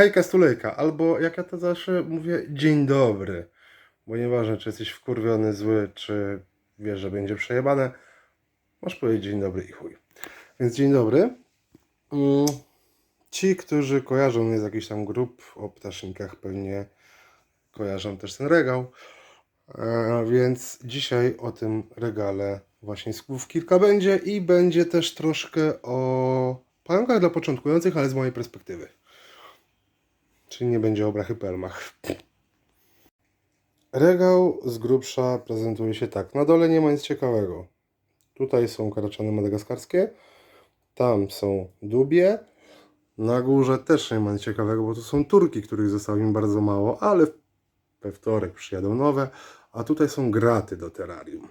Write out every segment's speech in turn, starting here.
hejka stulejka, albo jak ja to zawsze mówię, dzień dobry. Bo nieważne, czy jesteś wkurwiony, zły, czy wiesz, że będzie przejebane, masz powiedzieć dzień dobry i chuj. Więc dzień dobry. Mm, Ci, którzy kojarzą mnie z jakichś tam grup o ptasznikach, pewnie kojarzą też ten regał. E, więc dzisiaj o tym regale właśnie słów kilka będzie i będzie też troszkę o pająkach dla początkujących, ale z mojej perspektywy. Czyli nie będzie o brachypelmach. Regał z grubsza prezentuje się tak. Na dole nie ma nic ciekawego. Tutaj są karaczany madagaskarskie, tam są dubie. Na górze też nie ma nic ciekawego, bo to są turki, których zostało im bardzo mało, ale we wtorek przyjadą nowe. A tutaj są graty do terrarium.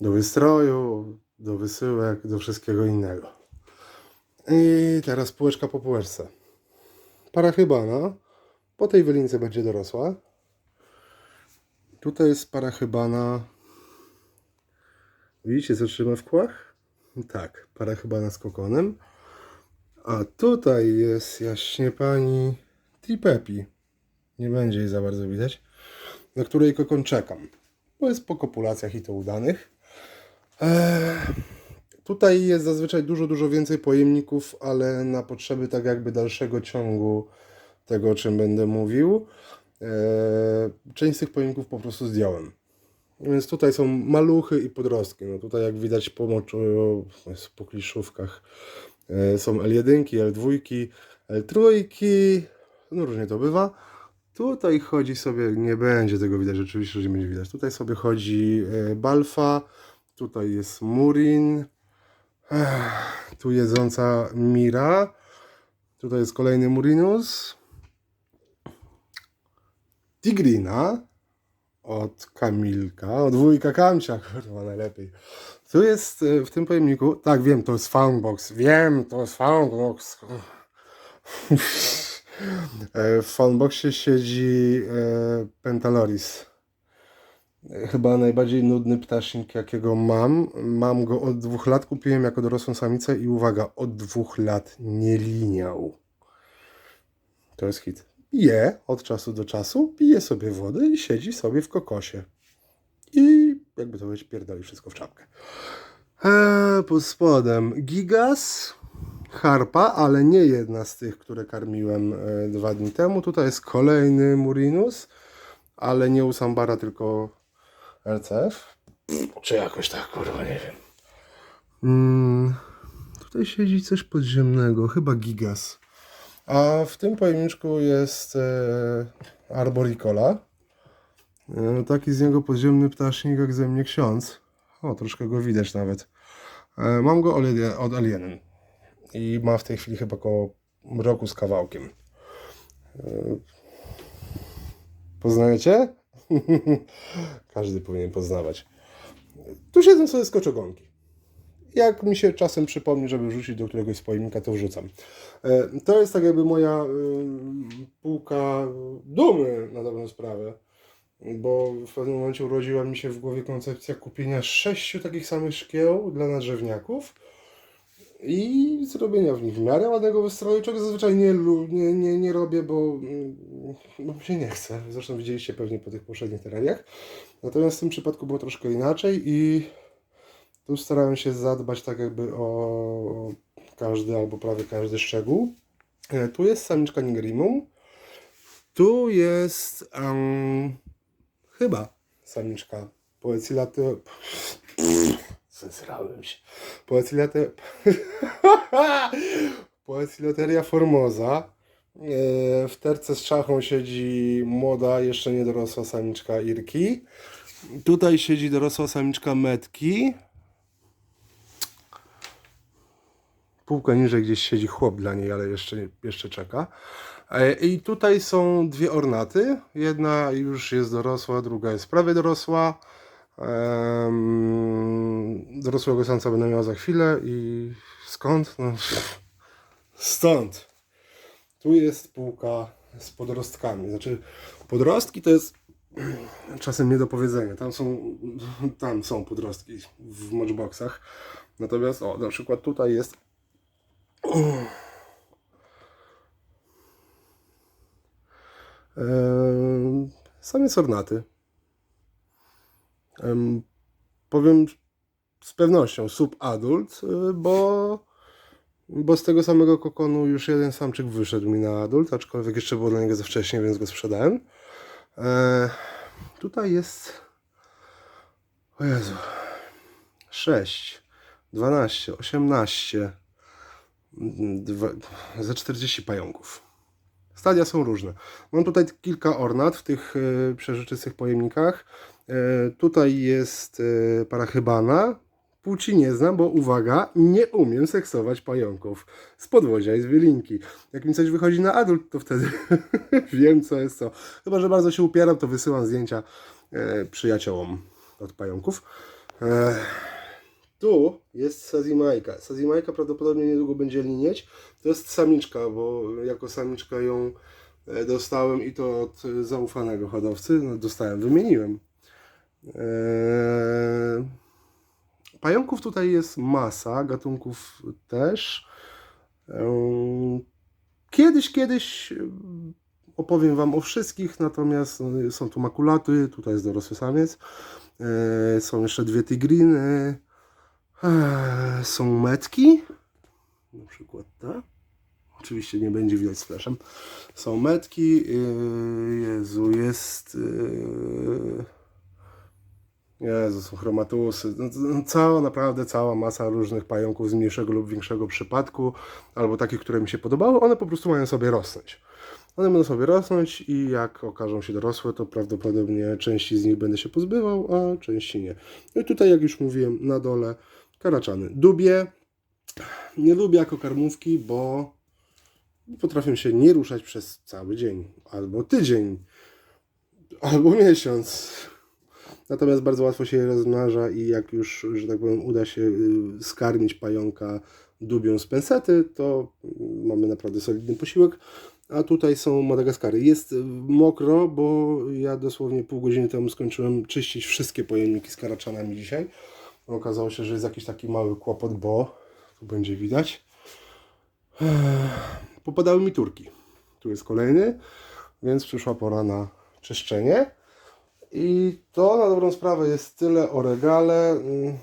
Do wystroju, do wysyłek, do wszystkiego innego. I teraz półeczka po półeczce. Parachybana. Po tej wylince będzie dorosła. Tutaj jest parachybana. Widzicie, co trzyma w kłach? Tak, parachybana z kokonem. A tutaj jest jaśnie pani Tripepi. Nie będzie jej za bardzo widać. Na której kokon czekam. Bo jest po kopulacjach i to udanych. Eee, tutaj jest zazwyczaj dużo, dużo więcej pojemników, ale na potrzeby tak jakby dalszego ciągu tego, o czym będę mówił. Eee, część z tych pojemników po prostu zdjąłem. Więc tutaj są maluchy i podrostki. No tutaj jak widać po moczu, po kliszówkach e, są L1, L2, L3, no różnie to bywa. Tutaj chodzi sobie, nie będzie tego widać, rzeczywiście, że nie będzie widać. Tutaj sobie chodzi e, Balfa, tutaj jest Murin, Tu jedząca Mira, tutaj jest kolejny Murinus, Tigrina od Kamilka, od wujka Kamcia, kurwa najlepiej. Tu jest e, w tym pojemniku, tak wiem, to jest Foundbox, wiem, to jest Foundbox. E, W Foundboxie siedzi e, Pentaloris. Chyba najbardziej nudny ptasznik, jakiego mam. Mam go od dwóch lat, kupiłem jako dorosłą samicę i uwaga, od dwóch lat nie liniał. To jest hit. Je od czasu do czasu, pije sobie wodę i siedzi sobie w kokosie. I jakby to powiedzieć, pierdoli wszystko w czapkę. Eee, pod spodem Gigas, Harpa, ale nie jedna z tych, które karmiłem e, dwa dni temu. Tutaj jest kolejny Murinus, ale nie Usambara, tylko RCF. Czy jakoś tak, kurwa, nie wiem. Mm, tutaj siedzi coś podziemnego, chyba Gigas. A w tym pojemniczku jest e, Arboricola. E, taki z niego podziemny ptasznik jak ze mnie ksiądz. O, troszkę go widać nawet. E, mam go od od Alienen i ma w tej chwili chyba około roku z kawałkiem. E, Poznajecie? Każdy powinien poznawać. Tu siedzą sobie skoczogonki. Jak mi się czasem przypomni, żeby wrzucić do któregoś z pojemnika, to wrzucam. E, To jest tak jakby moja y, półka dumy na dobrą sprawę. Bo w pewnym momencie urodziła mi się w głowie koncepcja kupienia sześciu takich samych szkieł dla nadrzewniaków i zrobienia w nich w miarę ładnego wystroju, czego zazwyczaj nie, nie, nie, nie robię, bo, mm, bo mi się nie chce. Zresztą widzieliście pewnie po tych poprzednich tereniach. Natomiast w tym przypadku było troszkę inaczej i tu starałem się zadbać tak jakby o każdy albo prawie każdy szczegół. E, Tu jest samiczka Nigrimum. Tu jest em, chyba samiczka Poecilate... Zesrałem się. Poecilate... Poecilateria formosa. E, W terce z czachą siedzi młoda, jeszcze nie dorosła samiczka Irki. Tutaj siedzi dorosła samiczka Metki. Półkę niżej gdzieś siedzi chłop dla niej, ale jeszcze, jeszcze czeka. E, I tutaj są dwie ornaty. Jedna już jest dorosła, druga jest prawie dorosła. Em, dorosłego samca będę miał za chwilę i skąd? No, stąd. Tu jest półka z podrostkami. Znaczy, podrostki to jest czasem nie do powiedzenia. Tam są, tam są podrostki w matchboxach. Natomiast, o, na przykład tutaj jest E, Samiec. Em, Powiem z pewnością subadult, y, bo, bo z tego samego kokonu już jeden samczyk wyszedł mi na adult, aczkolwiek jeszcze było dla niego za wcześnie, więc go sprzedałem. E, tutaj jest. O Jezu. 6, 12, 18, mm, dwa, ze 40 pająków. Stadia są różne. Mam tutaj kilka ornat w tych e, przeżyczystych pojemnikach. E, tutaj jest e, parachybana. Płci nie znam, bo uwaga, nie umiem seksować pająków z podwozia i z wylinki. Jak mi coś wychodzi na adult, to wtedy wiem, co jest co. Chyba, że bardzo się upieram, to wysyłam zdjęcia przyjaciołom od pająków. Tu jest Sazimajka. Sazimajka prawdopodobnie niedługo będzie linieć. To jest samiczka, bo jako samiczka ją e, dostałem i to od e, zaufanego hodowcy. No, dostałem, wymieniłem. Eee, Pająków tutaj jest masa, gatunków też. Eee, Kiedyś, kiedyś em, opowiem Wam o wszystkich, natomiast no, są tu makulaty, tutaj jest dorosły samiec, Eee, są jeszcze dwie tygriny, Eee, są metki, na przykład ta. Oczywiście nie będzie widać z flashem. Są metki, Eee, Jezu, jest... Eee, Jezu, są chromatusy. No, no, cała, naprawdę cała masa różnych pająków z mniejszego lub większego przypadku, albo takich, które mi się podobały, one po prostu mają sobie rosnąć. One będą sobie rosnąć i jak okażą się dorosłe, to prawdopodobnie części z nich będę się pozbywał, a części nie. No i tutaj, jak już mówiłem, na dole karaczany. Dubie nie lubię jako karmówki, bo potrafią się nie ruszać przez cały dzień, albo tydzień, albo miesiąc. Natomiast bardzo łatwo się je rozmnaża i jak już, że tak powiem, uda się y, skarmić pająka dubią z pensety, to mamy naprawdę solidny posiłek. A tutaj są Madagaskary. Jest y, mokro, bo ja dosłownie pół godziny temu skończyłem czyścić wszystkie pojemniki z karaczanami dzisiaj. Okazało się, że jest jakiś taki mały kłopot, bo tu będzie widać. Popadały mi turki. Tu jest kolejny, więc przyszła pora na czyszczenie. I to na dobrą sprawę jest tyle o regale. Mm,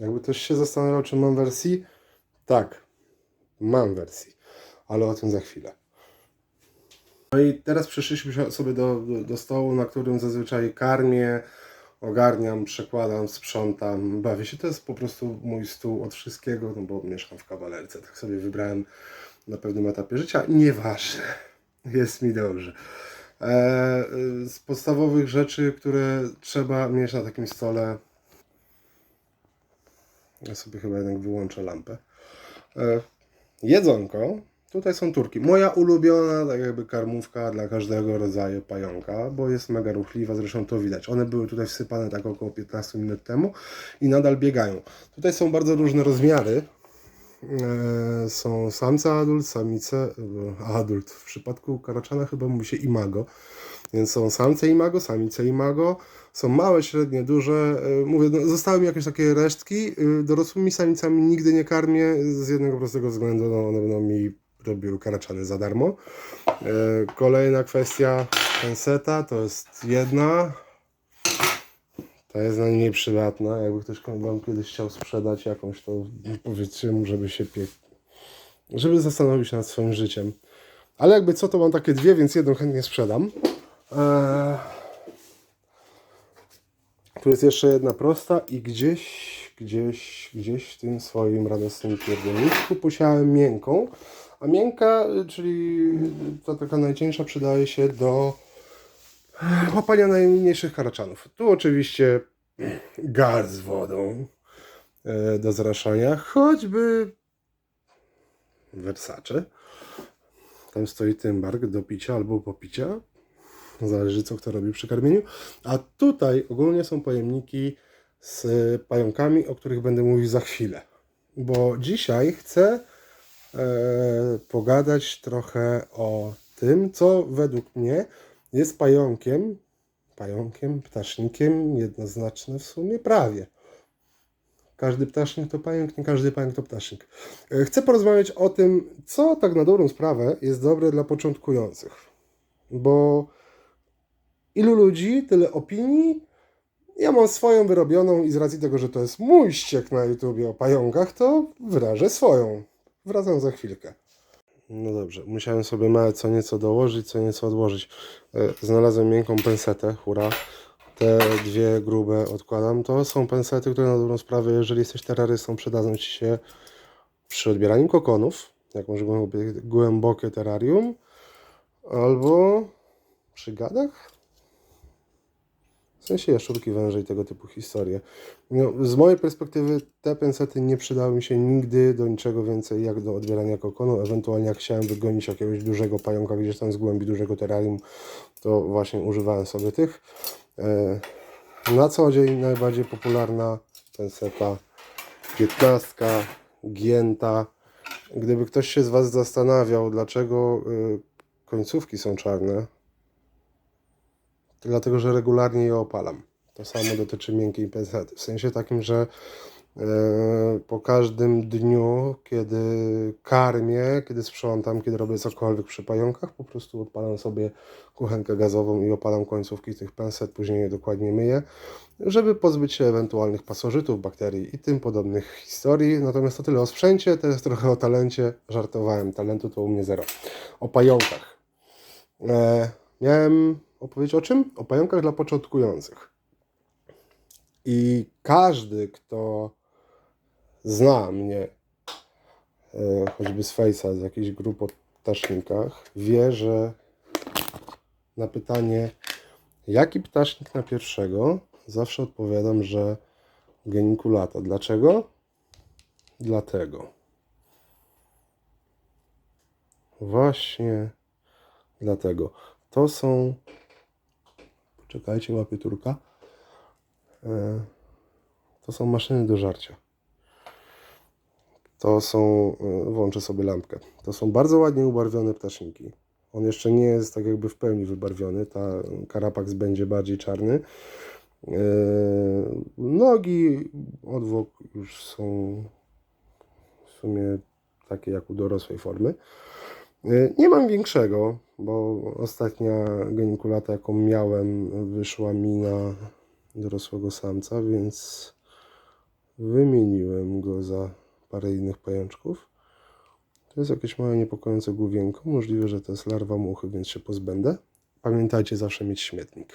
Jakby ktoś się zastanawiał, czy mam wersji. Tak, mam wersji, ale o tym za chwilę. No i teraz przeszliśmy sobie do, do, do stołu, na którym zazwyczaj karmię, ogarniam, przekładam, sprzątam, bawię się. To jest po prostu mój stół od wszystkiego, no bo mieszkam w kawalerce. Tak sobie wybrałem na pewnym etapie życia. Nieważne, jest mi dobrze. E, y, z podstawowych rzeczy, które trzeba mieć na takim stole. Ja sobie chyba jednak wyłączę lampę. E, jedzonko. Tutaj są turki. Moja ulubiona, tak jakby karmówka dla każdego rodzaju pająka, bo jest mega ruchliwa, zresztą to widać. One były tutaj wsypane tak około 15 minut temu i nadal biegają. Tutaj są bardzo różne rozmiary. E, są samce adult, samice e, adult. W przypadku karaczana chyba mówi się imago. Więc są samce imago, samice imago. Są małe, średnie, duże. E, Mówię, no, zostały mi jakieś takie resztki. Dorosłymi samicami nigdy nie karmię z jednego prostego względu, no one będą mi robiły karaczany za darmo. E, Kolejna kwestia penseta to jest jedna. Ta jest najmniej przydatna. Jakby ktoś wam kiedyś chciał sprzedać jakąś, to powiedzcie mu, żeby się pie... żeby zastanowił się nad swoim życiem. Ale jakby co, to mam takie dwie, więc jedną chętnie sprzedam. Eee... Tu jest jeszcze jedna prosta i gdzieś, gdzieś, gdzieś w tym swoim radosnym pierdzielniczku posiałem miękką. A miękka, y, czyli ta taka najcieńsza, przydaje się do łapania najmniejszych karaczanów. Tu oczywiście gard z wodą e, do zraszania, choćby Versace. Tam stoi tymbark do picia albo popicia. Zależy co kto robi przy karmieniu. A tutaj ogólnie są pojemniki z pająkami, o których będę mówił za chwilę. Bo dzisiaj chcę e, pogadać trochę o tym, co według mnie jest pająkiem, pająkiem, ptasznikiem, jednoznaczne w sumie prawie. Każdy ptasznik to pająk, nie każdy pająk to ptasznik. E, Chcę porozmawiać o tym, co tak na dobrą sprawę jest dobre dla początkujących. bo ilu ludzi, tyle opinii. Ja mam swoją wyrobioną i z racji tego, że to jest mój ściek na YouTubie o pająkach, to wyrażę swoją. Wracam za chwilkę. No dobrze, musiałem sobie małe co nieco dołożyć, co nieco odłożyć. E, Znalazłem miękką pensetę, hura. Te dwie grube odkładam. To są pensety, które na dobrą sprawę, jeżeli jesteś terrorystą, przydadzą Ci się przy odbieraniu kokonów, jak głębokie, głębokie terrarium, albo przy gadach. W sensie jaszczurki, węże i tego typu historie. No, z mojej perspektywy te pensety nie przydały mi się nigdy do niczego więcej jak do odbierania kokonu. Ewentualnie jak chciałem wygonić jakiegoś dużego pająka gdzieś tam z głębi dużego terrarium, to właśnie używałem sobie tych. E, Na co dzień najbardziej popularna penseta 15, gięta. Gdyby ktoś się z Was zastanawiał, dlaczego y, końcówki są czarne, dlatego, że regularnie je opalam. To samo dotyczy miękkiej pensety. W sensie takim, że e, po każdym dniu, kiedy karmię, kiedy sprzątam, kiedy robię cokolwiek przy pająkach, po prostu odpalam sobie kuchenkę gazową i opalam końcówki tych penset, później je dokładnie myję, żeby pozbyć się ewentualnych pasożytów, bakterii i tym podobnych historii. Natomiast to tyle o sprzęcie, teraz trochę o talencie. Żartowałem, talentu to u mnie zero. O pająkach. E, miałem opowiedzieć o czym? O pająkach dla początkujących. I każdy, kto zna mnie, e, choćby z Face'a, z jakichś grup o ptasznikach, wie, że na pytanie, jaki ptasznik na pierwszego, zawsze odpowiadam, że geniculata. Dlaczego? Dlatego. Właśnie dlatego. To są. Poczekajcie, łapię turka. E, To są maszyny do żarcia. To są. e, Włączę sobie lampkę. To są bardzo ładnie ubarwione ptaszniki. On jeszcze nie jest tak jakby w pełni wybarwiony. Ta karapax będzie bardziej czarny. E, Nogi, odwłok już są w sumie takie jak u dorosłej formy. Y, Nie mam większego, bo ostatnia genikulata, jaką miałem, wyszła mi na dorosłego samca, więc wymieniłem go za parę innych pajączków. To jest jakieś małe niepokojące główienko. Możliwe, że to jest larwa muchy, więc się pozbędę. Pamiętajcie zawsze mieć śmietnik.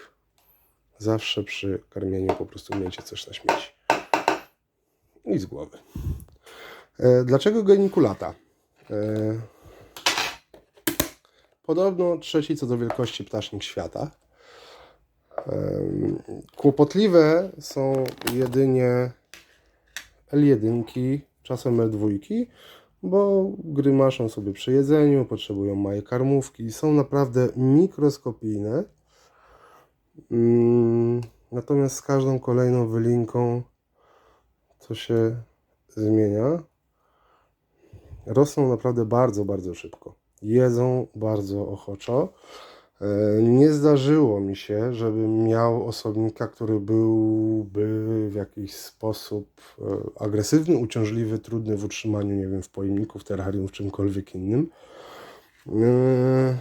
Zawsze przy karmieniu po prostu miejcie coś na śmieci. I z głowy. E, Dlaczego genikulata? E, Podobno trzeci co do wielkości ptasznik świata. Kłopotliwe są jedynie L1, czasem L2, bo grymaszą sobie przy jedzeniu, potrzebują małej karmówki, są naprawdę mikroskopijne. Mm, Natomiast z każdą kolejną wylinką to się zmienia. Rosną naprawdę bardzo, bardzo szybko jedzą bardzo ochoczo. E, Nie zdarzyło mi się, żebym miał osobnika, który byłby w jakiś sposób e, agresywny, uciążliwy, trudny w utrzymaniu, nie wiem, w pojemniku, w terrarium, w czymkolwiek innym. E,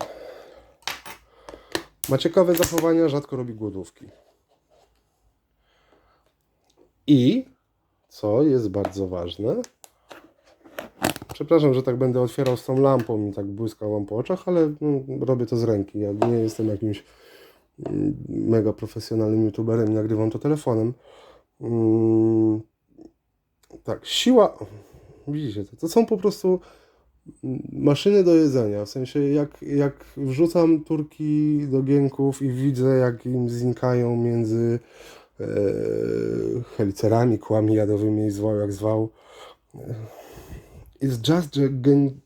Ma ciekawe zachowania, rzadko robi głodówki. I, co jest bardzo ważne, Przepraszam, że tak będę otwierał z tą lampą i tak błyskał wam po oczach, ale no, robię to z ręki. Ja nie jestem jakimś mm, mega profesjonalnym youtuberem nagrywam to telefonem. Mm, tak, siła. Widzicie, to, są po prostu mm, maszyny do jedzenia. W sensie, jak, jak wrzucam turki do gienków i widzę, jak im znikają między e, helicerami, kłami jadowymi, zwał jak zwał. It's just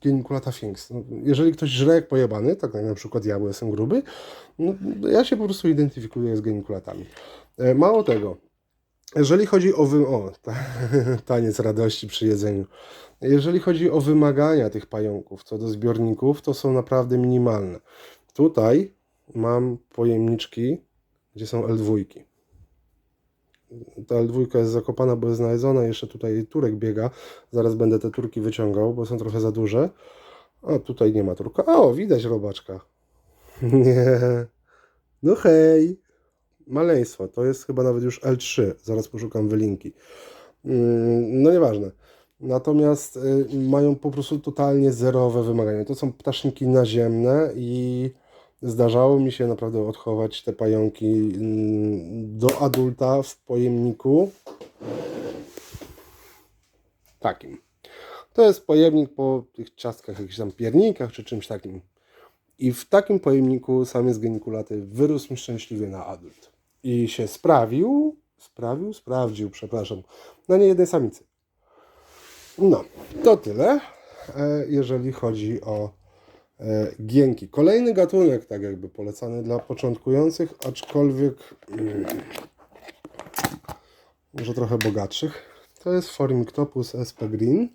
geniculata things. No, jeżeli ktoś żre jak pojebany, tak jak na przykład ja, bo jestem gruby, no, ja się po prostu identyfikuję z genikulatami. E, Mało tego, jeżeli chodzi o, wy... o ta, taniec radości przy jedzeniu, jeżeli chodzi o wymagania tych pająków co do zbiorników, to są naprawdę minimalne. Tutaj mam pojemniczki, gdzie są L2. Ta L2 jest zakopana, bo jest znaleziona. Jeszcze tutaj turek biega. Zaraz będę te turki wyciągał, bo są trochę za duże. A tutaj nie ma turka. O, widać robaczka. Nie. No hej. Maleństwo. To jest chyba nawet już L3. Zaraz poszukam wylinki. Mm, No nieważne. Natomiast y, mają po prostu totalnie zerowe wymagania. To są ptaszniki naziemne i zdarzało mi się naprawdę odchować te pająki mm, do adulta w pojemniku takim. To jest pojemnik po tych ciastkach, jakichś tam piernikach czy czymś takim. I w takim pojemniku samiec genikulaty wyrósł mi szczęśliwie na adult. I się sprawił, sprawił, sprawdził, przepraszam, na niejednej samicy. No, to tyle, e, jeżeli chodzi o gienki. Kolejny gatunek, tak jakby polecany dla początkujących, aczkolwiek mm, może trochę bogatszych. To jest Formictopus sp. green.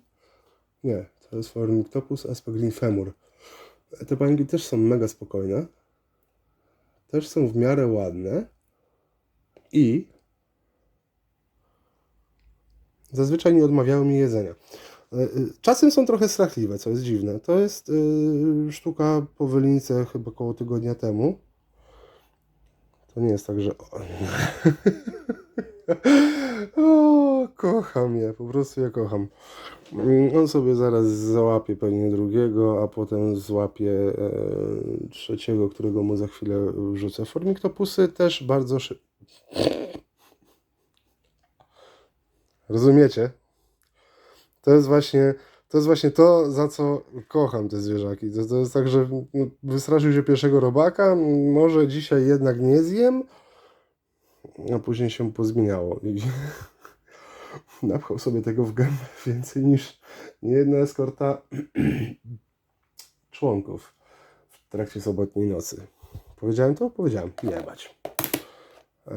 Nie, to jest Formictopus sp. green femur. Te pająki też są mega spokojne. Też są w miarę ładne. I zazwyczaj nie odmawiały mi jedzenia. E, e, Czasem są trochę strachliwe, co jest dziwne. To jest y, sztuka po wylince chyba około tygodnia temu. To nie jest tak, że... o, kocham je, po prostu je kocham. Mm, On sobie zaraz załapie pewnie drugiego, a potem złapie e, trzeciego, którego mu za chwilę wrzucę. Formiktopusy też bardzo szybko. Rozumiecie? To jest właśnie to, jest właśnie to za co kocham te zwierzaki. To, to jest tak, że no, wystraszył się pierwszego robaka, może dzisiaj jednak nie zjem, a później się pozmieniało. I napchał sobie tego w gębę więcej niż niejedna eskorta członków w trakcie sobotniej nocy. Powiedziałem to? Powiedziałem. Nie bać. Eee,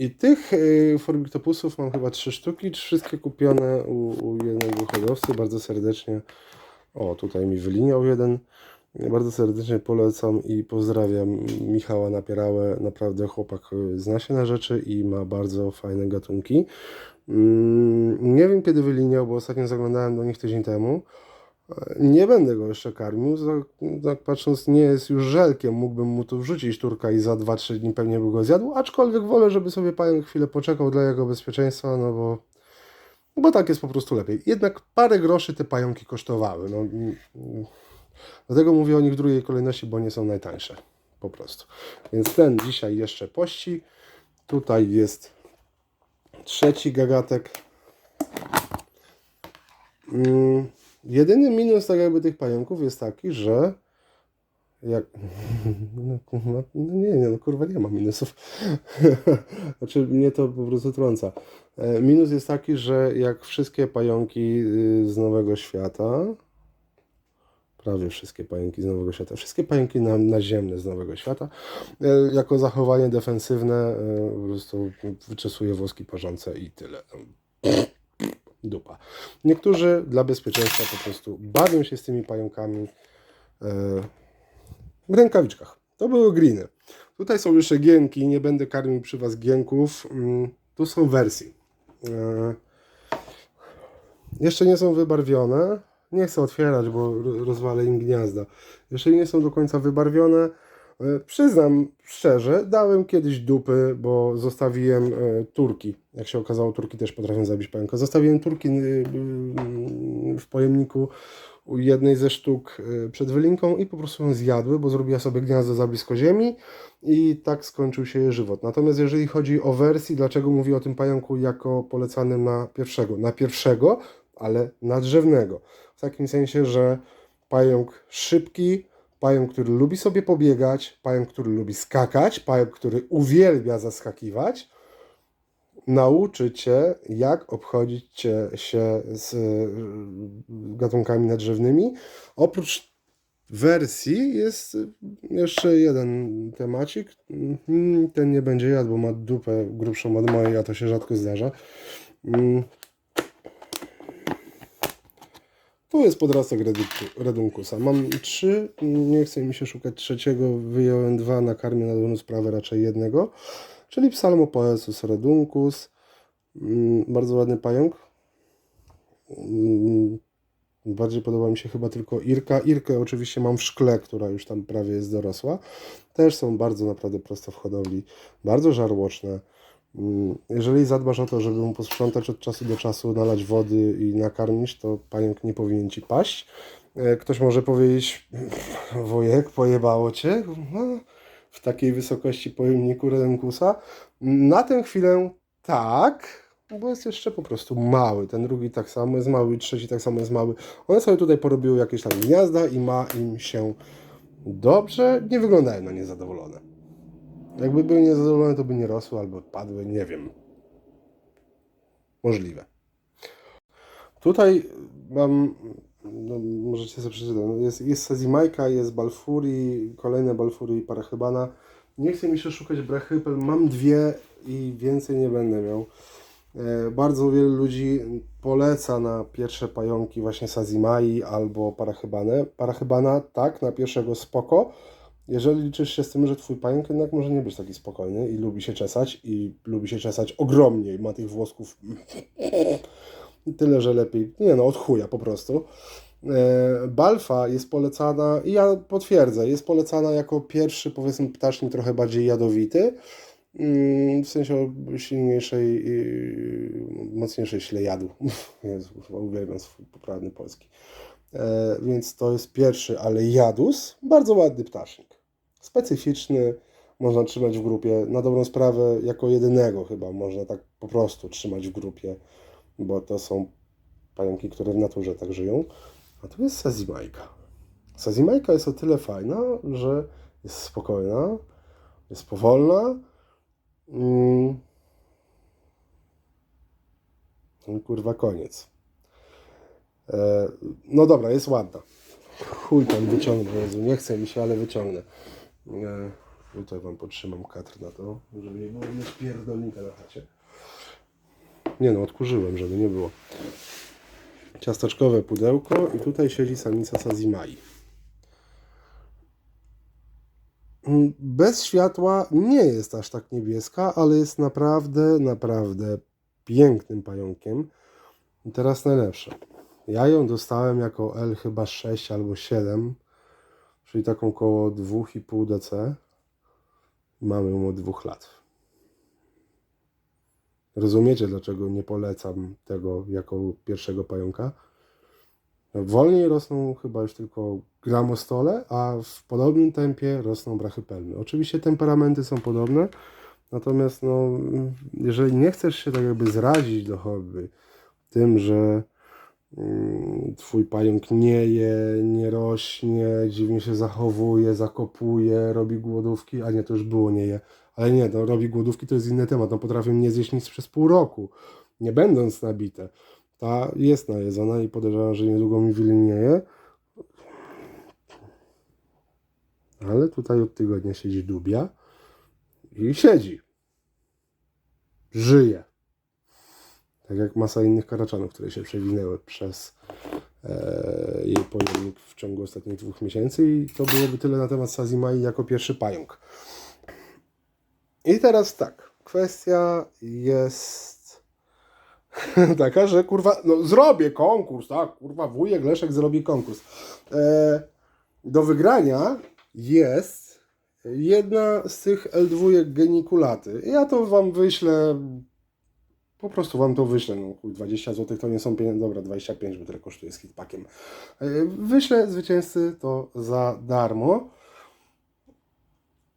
I tych y, formiktopusów mam chyba trzy sztuki, wszystkie kupione u, u jednego hodowcy, bardzo serdecznie. O, tutaj mi wyliniał jeden. Bardzo serdecznie polecam i pozdrawiam Michała Napierałę. Naprawdę chłopak y, zna się na rzeczy i ma bardzo fajne gatunki. Mm, Nie wiem kiedy wyliniał, bo ostatnio zaglądałem do nich tydzień temu. Nie będę go jeszcze karmił. Tak patrząc, nie jest już żelkiem. Mógłbym mu tu wrzucić turka i za 2-3 dni pewnie by go zjadł. Aczkolwiek wolę, żeby sobie pająk chwilę poczekał dla jego bezpieczeństwa, no bo, bo tak jest po prostu lepiej. Jednak parę groszy te pająki kosztowały. No, dlatego mówię o nich w drugiej kolejności, bo nie są najtańsze. Po prostu. Więc ten dzisiaj jeszcze pości. Tutaj jest trzeci gagatek. Mm, Jedyny minus tak jakby tych pająków jest taki, że jak... No, no nie, nie, no kurwa nie ma minusów. znaczy mnie to po prostu trąca. E, Minus jest taki, że jak wszystkie pająki y, z Nowego Świata, prawie wszystkie pająki z Nowego Świata, wszystkie pająki na, naziemne z Nowego Świata, e, jako zachowanie defensywne e, po prostu wyczesuje włoski porządce i tyle dupa. Niektórzy dla bezpieczeństwa po prostu bawią się z tymi pająkami e, w rękawiczkach. To były greeny. Tutaj są jeszcze gienki, nie będę karmił przy Was gienków. Mm, Tu są wersje. E, jeszcze nie są wybarwione. Nie chcę otwierać, bo ro- rozwalę im gniazda. Jeszcze nie są do końca wybarwione. E, Przyznam szczerze, dałem kiedyś dupy, bo zostawiłem e, turki. Jak się okazało, turki też potrafią zabić pająka. Zostawiłem turki y, w pojemniku u jednej ze sztuk przed wylinką i po prostu ją zjadły, bo zrobiła sobie gniazdo za blisko ziemi i tak skończył się jej żywot. Natomiast jeżeli chodzi o wersji, dlaczego mówię o tym pająku jako polecanym na pierwszego? Na pierwszego, ale na drzewnego. W takim sensie, że pająk szybki, pająk, który lubi sobie pobiegać, pająk, który lubi skakać, pająk, który uwielbia zaskakiwać, nauczy cię, jak obchodzić się z y, gatunkami nadrzewnymi. Oprócz wersji jest jeszcze jeden temacik. Mhm, Ten nie będzie jadł, bo ma dupę grubszą od mojej, a to się rzadko zdarza. Mm. Tu jest podrastek redunku- redunkusa. Mam trzy, nie chce mi się szukać trzeciego, wyjąłem dwa, na karmię na dobrą sprawę raczej jednego, czyli Psalmopoesus reduncus, Mm, bardzo ładny pająk. Mm, Bardziej podoba mi się chyba tylko Irka. Irkę oczywiście mam w szkle, która już tam prawie jest dorosła. Też są bardzo naprawdę prosto w hodowli, bardzo żarłoczne. Mm, Jeżeli zadbasz o to, żeby mu posprzątać od czasu do czasu, nalać wody i nakarmić, to pająk nie powinien ci paść. E, Ktoś może powiedzieć, wujek, pojebało cię? No, w takiej wysokości pojemniku Redenkusa. Na tę chwilę tak, bo jest jeszcze po prostu mały. Ten drugi tak samo jest mały, trzeci tak samo jest mały. One sobie tutaj porobiły jakieś tam gniazda i ma im się dobrze. Nie wyglądają na niezadowolone. Jakby były niezadowolone, to by nie rosły albo odpadły, nie wiem. Możliwe. Tutaj mam, no możecie sobie przeczytać, no jest, jest Sazimajka, jest Balfuri, kolejne Balfuri i Parachybana. Nie chcę mi się szukać brachypel, mam dwie i więcej nie będę miał. E, Bardzo wielu ludzi poleca na pierwsze pająki właśnie Sazimai albo Parachybane. Parachybana tak, na pierwszego spoko. Jeżeli liczysz się z tym, że twój pająk jednak może nie być taki spokojny i lubi się czesać i lubi się czesać ogromnie i ma tych włosków tyle, że lepiej, nie no, od chuja po prostu. E, Balfa jest polecana, i ja potwierdzę, jest polecana jako pierwszy, powiedzmy, ptasznik trochę bardziej jadowity, mm, w sensie silniejszej, i mocniejszej śle jadu. Jezu, uwielbiam swój poprawny polski. E, Więc to jest pierwszy, ale jadus, bardzo ładny ptasznik. Specyficzny, można trzymać w grupie. Na dobrą sprawę, jako jedynego chyba można tak po prostu trzymać w grupie, bo to są pająki, które w naturze tak żyją. A tu jest Sazimajka. Sazimajka jest o tyle fajna, że jest spokojna, jest powolna. Mm. No kurwa, koniec. E, no dobra, jest ładna. Chuj tam wyciągnę, Jezu, nie chce mi się, ale wyciągnę. Tutaj wam potrzymam katr na to, żeby nie było nie pierdolnika na chacie. Nie no, odkurzyłem, żeby nie było. Ciasteczkowe pudełko i tutaj siedzi samica Sazimai. Mm, Bez światła nie jest aż tak niebieska, ale jest naprawdę, naprawdę pięknym pająkiem. I teraz najlepsze. Ja ją dostałem jako L chyba 6 albo 7, czyli taką około 2,5 DC. Mamy ją od dwóch lat. Rozumiecie, dlaczego nie polecam tego jako pierwszego pająka? Wolniej rosną chyba już tylko gramostole, a w podobnym tempie rosną brachypelmy. Oczywiście temperamenty są podobne, natomiast no, jeżeli nie chcesz się tak jakby zrazić do hobby tym, że twój pająk nie je, nie rośnie, dziwnie się zachowuje, zakopuje, robi głodówki, a nie, to już było nie je, ale nie, no robi głodówki to jest inny temat, no potrafią nie zjeść nic przez pół roku, nie będąc nabite. Ta jest najedzona i podejrzewam, że niedługo mi wylinieje. Ale tutaj od tygodnia siedzi dubia i siedzi. Żyje. Tak jak masa innych karaczanów, które się przewinęły przez e, jej pojemnik w ciągu ostatnich dwóch miesięcy i to byłoby tyle na temat Sazimai jako pierwszy pająk. I teraz tak, kwestia jest taka, że kurwa, no zrobię konkurs, tak, kurwa, wujek Leszek zrobi konkurs. E, do wygrania jest jedna z tych L2 genikulaty. Ja to wam wyślę, po prostu wam to wyślę, no chuj, 20 zł to nie są pieniądze, dobra, 25, bo tyle kosztuje z hitpakiem. E, wyślę zwycięzcy to za darmo.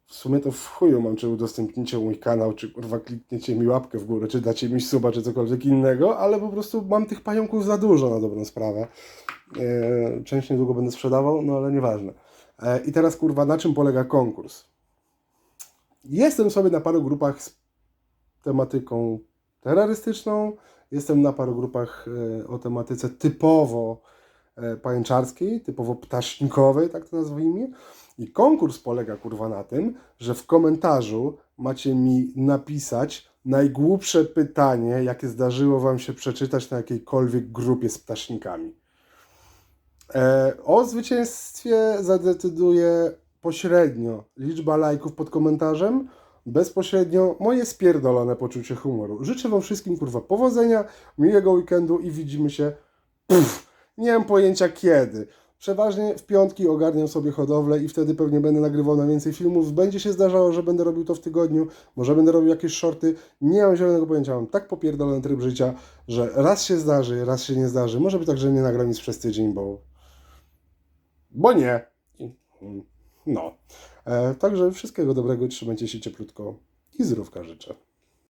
W sumie to w chuju mam, czy udostępnicie mój kanał, czy kurwa klikniecie mi łapkę w górę, czy dacie mi suba, czy cokolwiek innego, ale po prostu mam tych pająków za dużo na dobrą sprawę. E, Część niedługo będę sprzedawał, no ale nieważne. E, I teraz kurwa, na czym polega konkurs? Jestem sobie na paru grupach z tematyką terrorystyczną, jestem na paru grupach e, o tematyce typowo e, pajęczarskiej, typowo ptasznikowej, tak to nazwijmy. I konkurs polega kurwa na tym, że w komentarzu macie mi napisać najgłupsze pytanie, jakie zdarzyło wam się przeczytać na jakiejkolwiek grupie z ptasznikami. E, o zwycięstwie zadecyduje pośrednio liczba lajków pod komentarzem, bezpośrednio moje spierdolone poczucie humoru. Życzę wam wszystkim kurwa powodzenia, miłego weekendu i widzimy się pff, Nie mam pojęcia kiedy. Przeważnie w piątki ogarniam sobie hodowlę i wtedy pewnie będę nagrywał na więcej filmów. Będzie się zdarzało, że będę robił to w tygodniu, może będę robił jakieś shorty. Nie mam zielonego pojęcia, mam tak popierdolony tryb życia, że raz się zdarzy, raz się nie zdarzy. Może być tak, że nie nagram nic przez tydzień, bo... Bo nie. I- No. E, także wszystkiego dobrego, trzymajcie się cieplutko i zdrówka życzę.